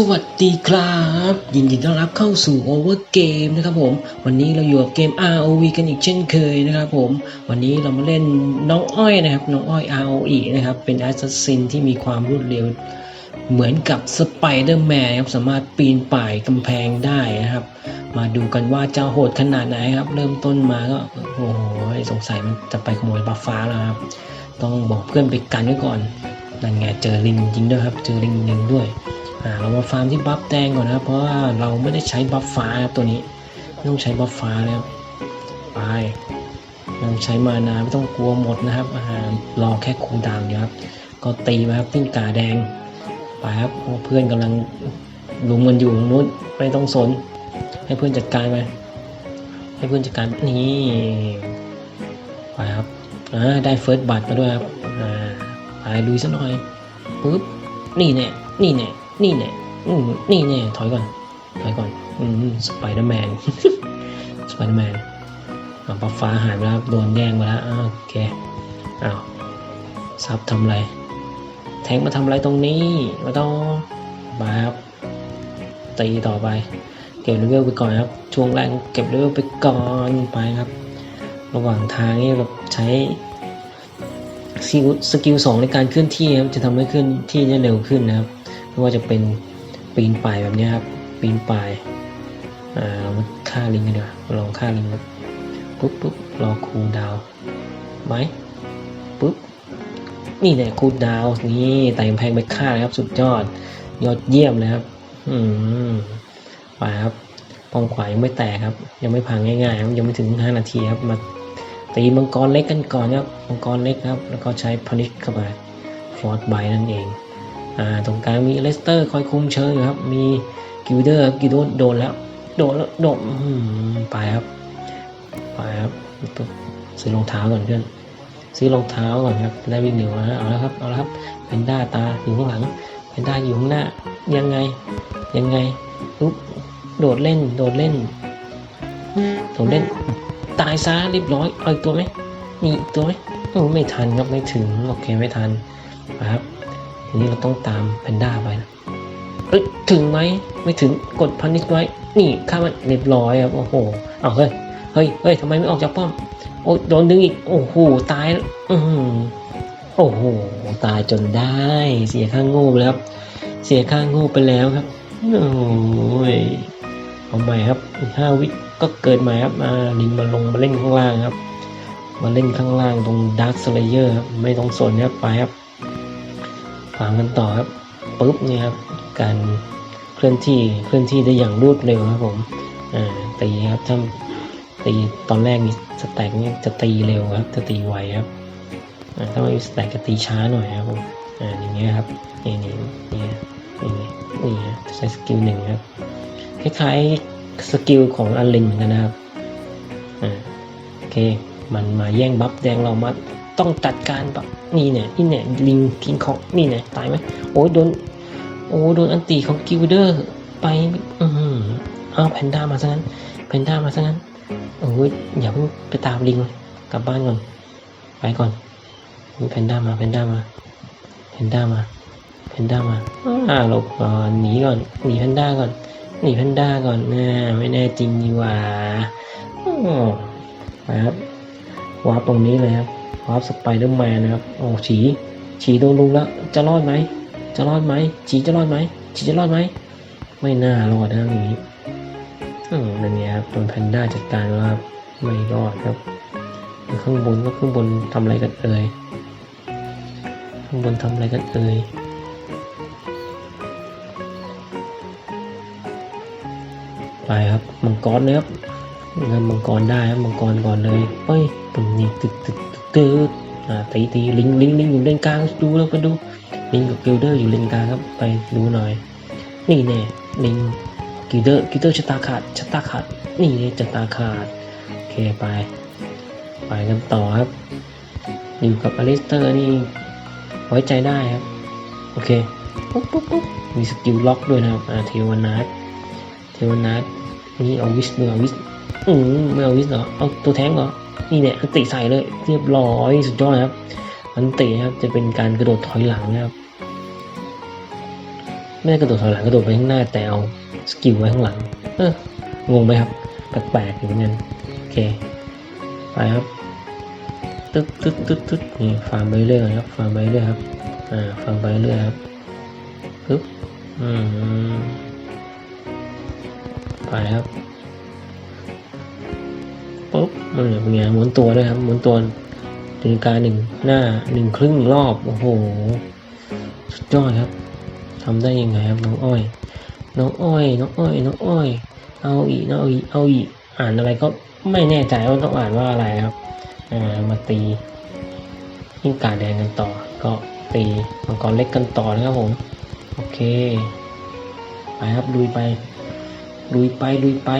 สวัสดีครับ ยินดีต้อนรับเข้าสู่ Over Game นะครับผม วันนี้เราอยู่กับเกม ROV กันอีกเช่นเคยนะครับผม วันนี้เรามาเล่นน้องอ้อยนะครับ น้องอ้อย ROE นะครับ เป็นแอสซัสซินที่มีความรวดเร็ว เหมือนกับสไปเดอร์แมนครับ สามารถปีนป่ายกำแพงได้นะครับ มาดูกันว่าจะโหดขนาดไหนครับ เริ่มต้นมาก็โอ้โหสงสัยมันจะไปขโมยบัฟฟ้าแล้วครับ ต้องบอกเพื่อนไปกันไว้ก่อนนั่นไงเจอลิงจริงด้วยครับ เจอลิงหนึ่งด้วย เรามาฟาร์มที่บัฟแดงก่อนนะเพราะว่าเราไม่ได้ใช้บัฟฟ้าครับตัวนี้ไม่ต้องใช้บัฟฟ้าแล้วไปไม่ต้องใช้มานาไม่ต้องกลัวหมดนะครับรอแค่คูลดาวน์เดียวครับ ก็ตีมาครับติ้งกาแดงไปครับเพื่อนกำลังลุมกันอยู่ตรงนู้นไม่ต้องสน ให้เพื่อนจัดการไปให้เพื่อนจัดการนี่ไปครับได้เฟิร์สบัตมาด้วยครับไปลุยสักหน่อยปุ๊บนี่แน่นี่แน่ นี่แน่อืมนี่แน่ถอยก่อน ถอยก่อน อืมสไปเดอร์แมน สไปเดอร์แมนอ่าปฟ้าหายไปแล้วโดนแย่งไปแล้วโอเคอ้าวซับทำอะไรแทงมาทำอะไรตรงนี้มาต้องมาครับตีต่อไป เก็บเลเวลไปก่อนครับ ช่วงแรกเก็บเลเวลไปก่อนไปครับ ระหว่างทางนี่แบบใช้สกิลสกิลสองในการเคลื่อนที่ครับจะทำให้เคลื่อนที่ได้เร็วขึ้นนะครับ ไม่ว่าจะเป็นปีนป่ายแบบนี้ครับ ปีนป่ายอ่าเรามาฆ่าลิงกันดีกว่าลองฆ่าลิงปุ๊บปุ๊บรอคูดาวไหมปุ๊บนี่แหละคูดาวน์นี่ไต่กำแพงไปฆ่านะครับ สุดยอด ยอดเยี่ยมเลยครับ อืมไปครับปองขวายังไม่แตกครับ ยังไม่พังง่ายๆครับยังไม่ถึง 5 นาทีครับมาตีมังกรเล็กกันก่อนครับมังกรเล็กครับ แล้วก็ใช้พนิชเข้าไปฟอร์ดไบนั่นเอง อ่าตรงกลางมีเลสเตอร์คอยคุมเชิงอยู่ครับ มีกิลเดอร์กิลโดนโดนแล้ว โดนแล้วโดนไปครับ ไปครับซื้อรองเท้าก่อนเพื่อนซื้อรองเท้าก่อนครับได้วิ่งเร็วนะเอาแล้วครับเอาแล้วครับเป็นด้าตาอยู่ข้างหลังเป็นด้าอยู่ข้างหน้ายังไงยังไงปุ๊บโดดเล่นโดดเล่นโดดเล่น ตายซะเรียบร้อยเอาอีกตัวไหมมีอีกตัวไหมโอ้ไม่ทันครับไม่ถึงโอเคไม่ทันนะครับ นี้เราต้องตามแพนด้าไปนะเอ้ยถึงไหมไม่ถึงกดพันนิชไว้ นี่ข้ามันเรียบร้อยครับโอ้โหเอาเฮ้ยเฮ้ยเฮ้ยทำไมไม่ออกจากป้อมโอ้โดนดึงอีกโอ้โหตายอือหือโอ้โหตายจนได้ เสียค่างโง่แล้วครับเสียค่างโง่ไปแล้วครับโอ้ยเอาใหม่ครับห้าวิก็เกิดใหม่ครับมาลิงมาลงมาเล่นข้างล่างครับ มาเล่นข้างล่างตรงดาร์คสเลเยอร์ครับไม่ต้องสนครับไปครับ ฝังกันต่อครับปุ๊บเนี่ยครับ การเคลื่อนที่เคลื่อนที่ได้อย่างรวดเร็วครับผมตีครับถ้าตีตอนแรกนี่สแต็กเนี่ยจะตีเร็วครับ จะตีไวครับถ้าไม่มีสแต็กจะตีช้าหน่อยครับผมออย่างเงี้ยครับนี่นี่นี่นี่นี่ใช้สกิลหนึ่งครับคล้ายๆสกิลของอลินเหมือนกันนะครับโอเค มันมาแย่งบัฟแดงเรามา ต้องจัดการแบบนี่เนี่ยนี่เนี่ยลิงกิงของนี่เนี่ยตายไหมโอ้ยโดนโอ้โดนอันตีของกิลเดอร์ ไปอือหือเอาแพนด้ามาซะงั้นแพนด้ามาซะงั้นโอ้ยอย่าเพิ่งไปตามลิงกลับบ้านก่อนไปก่อนมีแพนด้ามาแพนด้ามาแพนด้ามาแพนด้ามาอ่าหลบก่อนหนีก่อนหนีแพนด้าก่อนหนีแพนด้าก่อนนะไม่แน่จริงดีหว่าอ้อไปครับวาร์ปตรงนี้เลยครับ วาร์ปสไปเดอร์แมนนะครับโอ้ฉีฉีโดนลุงแล้วจะรอดไหมจะรอดไหมฉีจะรอดไหมฉีจะรอดไหมไม่น่ารอดนะอย่างนี้อืมนั่นไงครับโดนแพนด้าจัดการแล้วครับไม่รอดครับข้างบนก็ข้างบนทำอะไรกันเอ่ยข้างบนทำอะไรกันเอ่ยไปครับมังกรนะครับเงินมังกรได้ครับมังกรก่อนเลยเฮ้ยปุ่มนี่ตึกตึก ตึกตึกอ่าตีตีลิงลิงลิงอยู่เลนกลางดูแล้วกันดูลิงกับกิลเดอร์อยู่เลนกลางครับไปดูหน่อย นี่แน่ลิงกิลเดอร์กิลเดอร์ชะตาขาดชะตาขาดนี่เนี่ยชะตาขาดโอเคไป ไปกันต่อครับ อยู่กับอลิสเตอร์นี่ไว้ใจได้ครับ โอเคปุ๊บปุ๊บปุ๊บมีสกิลล็อกด้วยนะครับอ่าเทวนาทเทวนาทนี่เอาวิสเมื่อาวิสอืมไม่เอาวิสเหรอเอาตัวแทงเหรอ นี่เนี่ยอันติใส่เลยเรียบร้อยสุดยอดนะครับ อันติครับจะเป็นการกระโดดถอยหลังนะครับ ไม่ได้กระโดดถอยหลังกระโดดไปข้างหน้าแต่เอาสกิลไว้ข้างหลัง เอองงไหมครับแปลกๆอยู่เหมือนกันโอเคไปครับตึ๊ดตึ๊ดตึ๊ดตึ๊ดนี่ฟาร์มไปเรื่อยครับฟาร์มไปเรื่อยครับอ่าฟาร์มไปเรื่อยครับปึ๊บอืมไปครับ เหลือเป็นไงหมุนตัวด้วยครับหมุนตัวตีลังกาหนึ่งหน้าหนึ่งครึ่งรอบ โอ้โหสุดยอดครับทำได้ยังไงครับน้องอ้อย น้องอ้อย น้องอ้อย น้องอ้อย เอาอีกเอาอีเอาอีอ่านอะไรก็ไม่แน่ใจว่าต้องอ่านว่าอะไรครับอ่ามาตียิ่งกาแดงกันต่อ ก็ตีมังกรเล็กกันต่อนะครับผม โอเค ไปครับลุยไปลุยไปลุยไป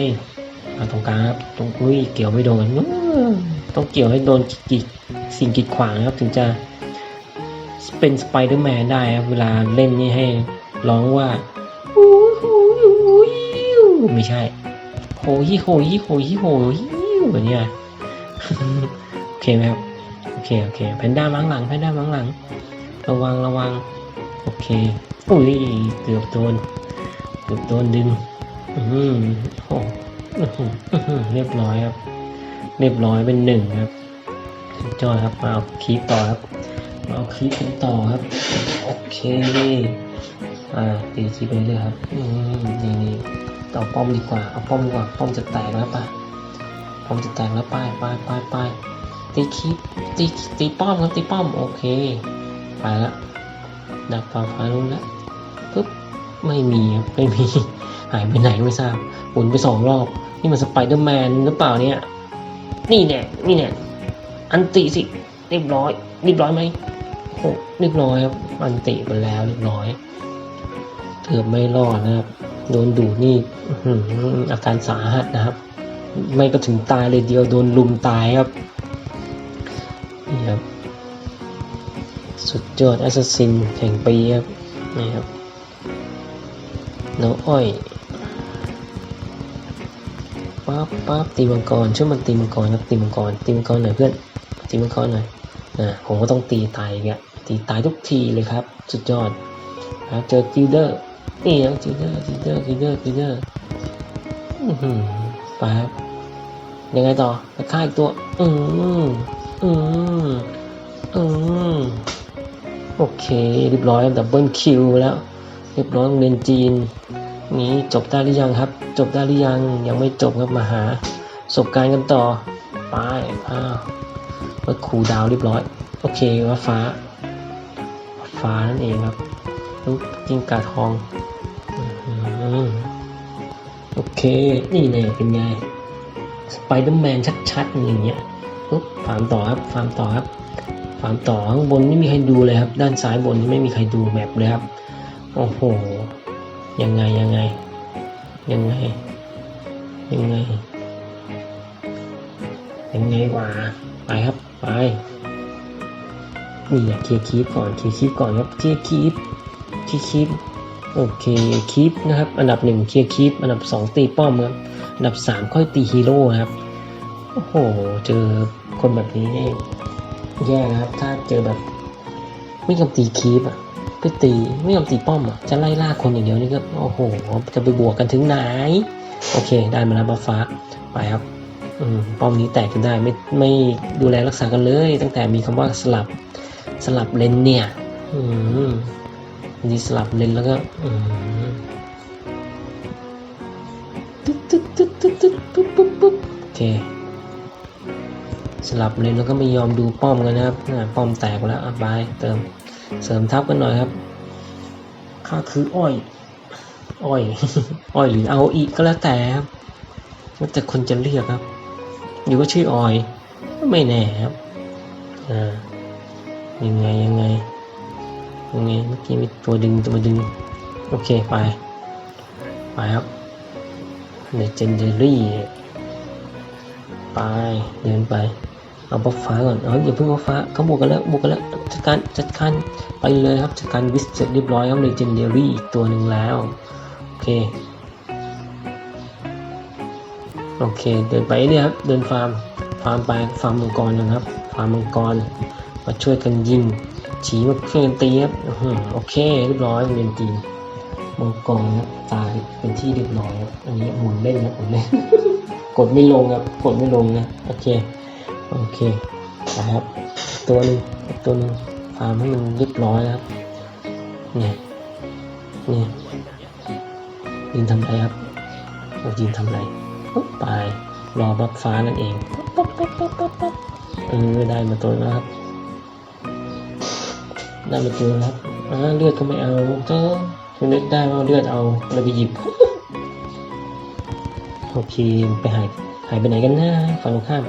อาตรงกลางครับ ตรงอุ้ยเกี่ยวไม่โดนต้องเกี่ยวให้โดนกีดสิ่งกีดขวางครับถึงจะเป็นสไปเดอร์แมนได้ครับ เวลาเล่นนี่ให้ร้องว่าไม่ใช่โหยี่โหยี่โหยี่โหยี่แบบนี้โอเคไหมครับโอเคโอเคแพนด้ามังหลังแพนด้ามังหลัง ระวังระวังโอเคอุ้ยเกือบโดนเกือบโดนดึงอืมโอ้อื้อหืออื้อหือ เรียบร้อยครับ เรียบร้อยเป็นหนึ่งครับสุดยอดครับ มาเอาคลิปต่อครับ มาเอาคลิปกันต่อครับ โอเคอ่าตีคลิปไปเรื่อยครับอืมนี่นี่ต่อป้อมดีกว่า เอาป้อมดีกว่า ป้อมจะแตกแล้วป่ะ ป้อมจะแตกแล้วป้ายป้ายป้ายป้ายตีคลิปตีตีป้อมครับตีป้อม โอเค ไปละดักฟ้าฟ้าลุ้นแล้วปึ๊บ ไม่มีครับ ไม่มี หายไปไหนไม่ทราบหมุนไปสองรอบ นี่มันสไปเดอร์แมนหรือเปล่าเนี่ย นี่แน่นี่แน่อันติสิเรียบร้อยเรียบร้อยไหมโอ้เรียบร้อยครับอันติไปแล้วเรียบร้อยเกือบไม่รอดนะครับ โดนดูดนี่อื้อหืออาการสาหัสนะครับ ไม่ก็ถึงตายเลยเดียวโดนลุมตายครับนี่ครับสุดยอดแอสซัสซินแห่งปีครับนี่ครับน้องอ้อย ปั๊บปั๊บตีมังกรช่วยมันตีมังกรครับตีมังกรตีมังกรหน่อยเพื่อนตีมังกรหน่อยนะผมก็ต้องตีตายอีกอะตีตายทุกทีเลยครับ สุดยอดครับเจอจิลเดอร์นี่ครับจิลเดอร์จิลเดอร์จิลเดอร์จิลเดอร์ไปครับยังไงต่อไปฆ่าอีกตัว อืมอืมอืมโอเค เรียบร้อยดับเบิลคิวแล้ว เรียบร้อยโรงเรียนจีน นี้จบได้หรือยังครับ จบได้หรือยังยังไม่จบครับมาหาประสบการณ์กันต่อไปอ้าววัดครูดาวเรียบร้อย โอเคว่าฟ้า ฟ้านั่นเองครับลูกจิ้งกาทองออโอเค นี่แน่เป็นไงสไปเดอร์แมนชัดๆอย่างเงี้ยปุ๊บฟาร์มต่อครับฟาร์มต่อครับฟาร์มต่อข้างบนไม่มีใครดูเลยครับ ด้านซ้ายบนไม่มีใครดูแมปเลยครับ โอ้โห ยังไงยังไง ยังไง ยังไง ยังไงวะไปครับไปนี่อยากเคลียร์คีปก่อนเคลียร์คีปก่อนครับเคลียร์คีปเคลียร์คีปโอเคคีปนะครับ อันดับหนึ่งเคลียร์คีปอันดับสองตีป้อมครับอันดับสามค่อยตีฮีโร่ครับโอ้โหเจอคนแบบนี้นี่แย่นะครับ ถ้าเจอแบบไม่ยอมตีคีปอะ ไปตีไม่ยอมตีป้อมอะจะไล่ล่าคนอย่างเดียวนี่ก็โอ้โหจะไปบวกกันถึงไหน โอเค ได้มาแล้วบัฟฟ้าไปครับอืป้อมนี้แตกกันได้ไม่ไม่ดูแลรักษากันเลย ตั้งแต่มีคำว่าสลับสลับเลนเนี่ยอืมนี่สลับเลนแล้วก็อืมตึ๊ดตึ๊ดตึ๊ดตึ๊ดตึ๊ดปุ๊บปุ๊บปุ๊บโอเคสลับเลนแล้วก็ไม่ยอมดูป้อมกันนะครับป้อมแตกแล้วอะบายเติม เสริมทับกันหน่อยครับข้าคืออ้อย อ้อย อ้อยหรือเอาอีกก็แล้วแต่ครับแล้วแต่คนจะเรียกครับ หรือว่าชื่อออยก็ไม่แน่ครับอ่ายังไงยังไงยังไงเมื่อกี้มีตัวดึงตัวดึง โอเคไป ไปครับในเจนเดอรี่ไปเดินไป เอาบัฟฟ้าก่อน เอาอย่าเพิ่งบัฟฟ้าเขาบวกกันแล้วบวกกันแล้ว จัดการจัดการไปเลยครับจัดการวิสเสร็จเรียบร้อยครับในเจนเดอรี่อีกตัวหนึ่งแล้วโอเคโอเค เดินไปเนี่ยครับเดินฟาร์มฟาร์มไปฟาร์มมังกรนะครับฟาร์มมังกรมาช่วยกันยิงฉีมาช่วยกันตีครับโอเคเรียบร้อยเรียนจีมังกรครับตายเป็นที่เรียบร้อยครับอันนี้หมุนเล่นครับหมุนเล่นกดไม่ลงครับกดไม่ลงนะโอเคโอเคนะครับ ตัวหนึ่งอีกตัวหนึ่งฟาร์มให้มันเรียบร้อยนะครับ เนี่ย เนี่ยยินทำไรครับโอ้ยินทำไรปุ๊บไปรอบัฟฟ้านั่นเองปุ๊บปุ๊บปุ๊บปุ๊บปุ๊บเออได้มาตัวแล้วครับ ได้มาตัวแล้วครับอ่าเลือดก็ไม่เอาก็คุณนึกได้ว่าเลือดเอาเลยไปหยิบโอเคไปหายหายไปไหนกันนะฝั่งตรงข้าม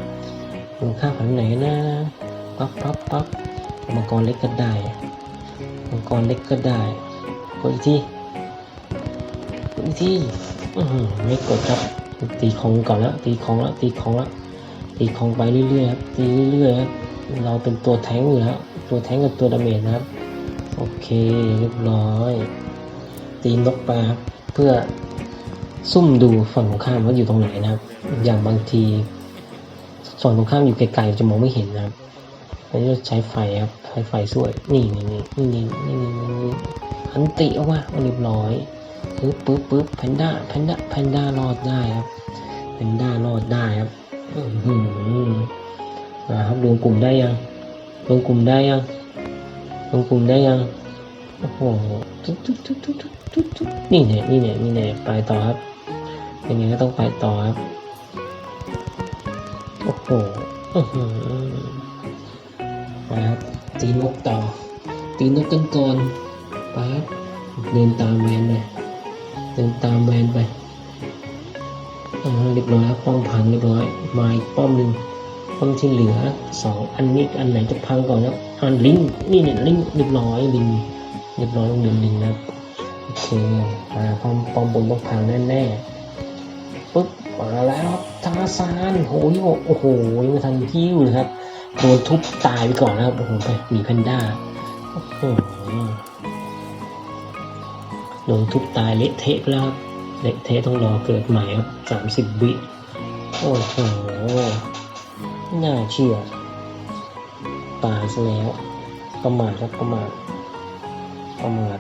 ฝั่งตรงข้ามฝั่งไหนกันนะ ปั๊บปั๊บปั๊บมังกรเล็กก็ได้มังกรเล็กก็ได้กดอีกทีกดอีกทีไม่กดครับตีของก่อนแล้วตีของแล้วตีของแล้วตีของไปเรื่อยๆครับตีเรื่อยๆครับเราเป็นตัวแทงอยู่แล้วตัวแทงกับตัวดาเมจนะครับ โอเคเรียบร้อย ตีนกไปครับเพื่อซุ่มดูฝั่งตรงข้ามว่าอยู่ตรงไหนนะครับ อย่างบางทีฝั่งตรงข้ามอยู่ไกลๆจะมองไม่เห็นนะครับ แล้วจะใช้ไฟครับใช้ไฟสวยนี่นี่นี่นี่นี่นี่นี่อันติออกมาเรียบร้อยปึ๊บปึ๊บปึ๊บแพนด้าแพนด้าแพนด้ารอดได้ครับแพนด้ารอดได้ครับอืมนาครับรวมกลุ่มได้ยังรวมกลุ่มได้ยังรวมกลุ่มได้ยังโอ้โหทุกทุกทุกทุกทุกทุกทุกนี่เนี่ยนี่เนี่ยนี่เนี่ยไปต่อครับยังไงก็ต้องไปต่อครับโอ้โหอือ ไปครับตีนกต่อ ตีนกกันก่อนไปครับเดินตามแวนไปเดินตามแวนไปอ่าเรียบร้อยครับป้อมพังเรียบร้อยมาอีกป้อมหนึ่งป้อมที่เหลือสองอันนี้อันไหนจะพังก่อนครับอันลิงนี่เนี่ยลิงเรียบร้อยลิงเรียบร้อยลงลิงก์ลิงนะครับโอเคอ่าป้อมป้อมบนต้องพังแน่ๆปุ๊บมาแล้วครับทาซานโหยโอ้โหยังทันพิ้วเลยครับ โดนทุบตายไปก่อนนะครับโอ้โหไปหมีแพนด้าโอ้โหโดนทุบตายเละเทะแล้วครับเละเทะต้องรอเกิดใหม่ครับสามสิบวิโอ้โหน่าเชื่อตายซะแล้วประมาทครับประมาทประมาท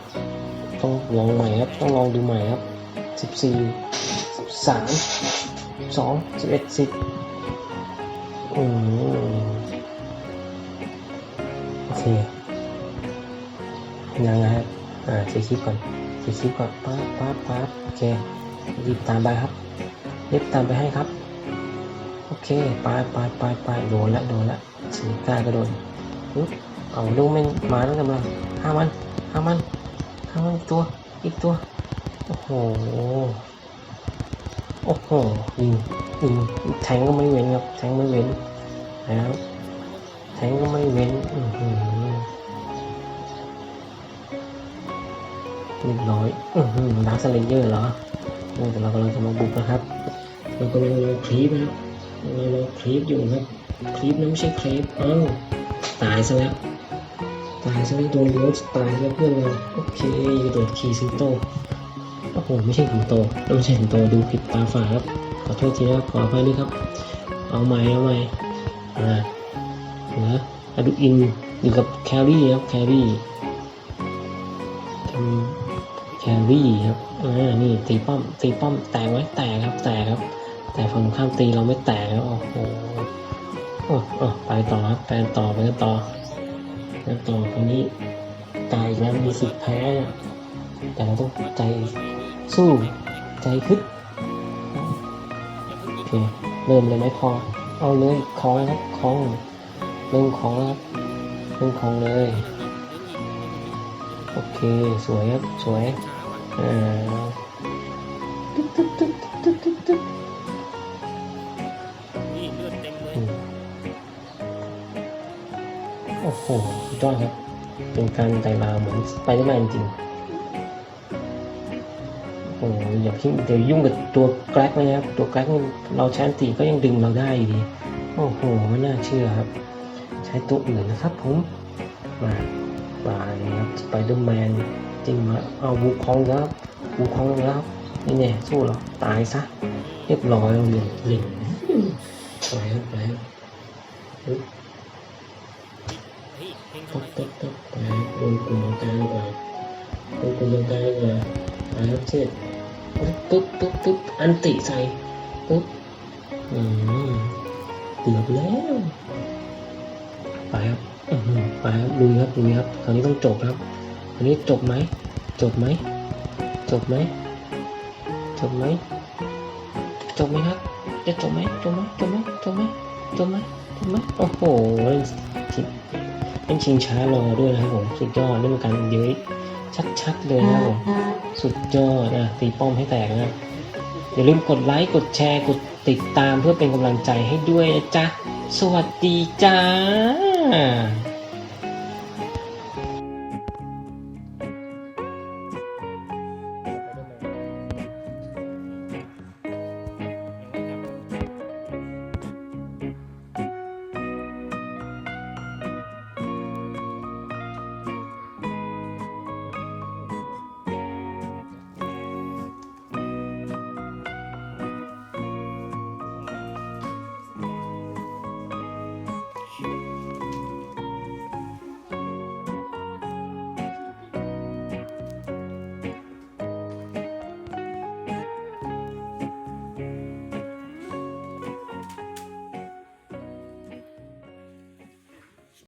ต้องลองใหม่ครับต้องลองดูใหม่ครับสิบสี่สามสองสิบเอ็ดสิบโอเค ยังไงครับอ่าเช็คคลิปก่อนเช็คคลิปก่อนปั๊บปั๊บปั๊บโอเครีบตามไปครับรีบตามไปให้ครับ โอเคไปไปไปไปโดนละโดนละสีกล้าก็โดนปึ๊บเอาลูกแม่งมาแล้วกำลังห้ามันห้ามันห้ามันตัวอีกตัวโอ้โหโอ้โหยิงยิงแทงก็ไม่เว้นครับแทงไม่เว้นนะครับแทงก็ไม่เว้นอือ เรียบร้อยอือหือดาร์คสเลเยอร์เหรอโอ้แต่เรากำลังจะมาบุกนะครับ เรากำลังรอคลีปนะครับเรารอคลีปอยู่ครับคลีปนั้นไม่ใช่คลีปเอ้าตายซะแล้ว ตายซะแล้วโดนโรสตายแล้วเพื่อนเราโอเคกระโดดขี่ซิงโตโอ้โหไม่ใช่สิงโตไม่ใช่สิงโตดูผิดตาฝาครับขอโทษทีนะครับขออภัยด้วยครับ เอาใหม่เอาใหม่อ่านะอะดูอินอยู่กับแครี่ครับแครี่ทำ รี่ครับอ่านี่ตีป้อมตีป้อมแตกไหมแตกครับแตกครับ แต่ฝั่งข้ามตีเราไม่แตกครับโอ้โหโอ้โอ้ไปต่อครับไปต่อไปกันต่อไปต่อตรงนี้ตายแล้วมีสิทธิ์แพ้แต่เราต้องใจสู้ใจคึกโอเคเริ่มเลยไหมพอเอาเลยคลองครับคลองเริ่มคลองครับเริ่มคลองเลย โอเค สวยครับ สวย ตึ๊ดตึ๊ดตึ๊ดตึ๊ดตึ๊ดตึ๊ดนี่เลือดเต็มเลยโอ้โหสุดยอดครับ เป็นการไต่ลาวเหมือนไปได้มาจริงโอ้โหอย่าพิงเดี๋ยวยุ่งกับตัวแกร็กนะครับ ตัวแกร็กเราใช้อันตีก็ยังดึงเราได้อยู่ดี โอ้โหไม่น่าเชื่อครับ ใช้ตัวอื่นนะครับผม มาบาครับสไปเดอร์แมน จริงมาเอาบูคองแล้วบบูคองแล้วนี่เนี่ยสู้หรอตายซะเรียบร้อยแล้วหนึ่งไปครับไปครับปึ๊บเฮ้ยเฮงต๊บต๊บต๊บไปโดนกลุ่มกลางก่อนโดนกลุ่มกลางก่อนไปนะครับเสร็จปุ๊บปุ๊บปุ๊บอันติใส่ปุ๊บอืมเกือบแล้วไปครับไปครับลุยครับลุยครับคราวนี้ต้องจบครับ วนี้จบไหม จบไหม จบไหม จบไหม จบไหมครับ จะจบไหม จบไหม จบไหม จบไหม จบไหม จบไหม โอ้โหชิเป็นชิงช้ารอด้วยนะครับผม สุดยอดนี่เป็นการเย้ยชัดๆเลยนะครับผม สุดยอดนะตีป้อมให้แตกนะอย่าลืมกดไลค์ กดแชร์ กดติดตามเพื่อเป็นกำลังใจให้ด้วยนะจ๊ะ สวัสดีจ้า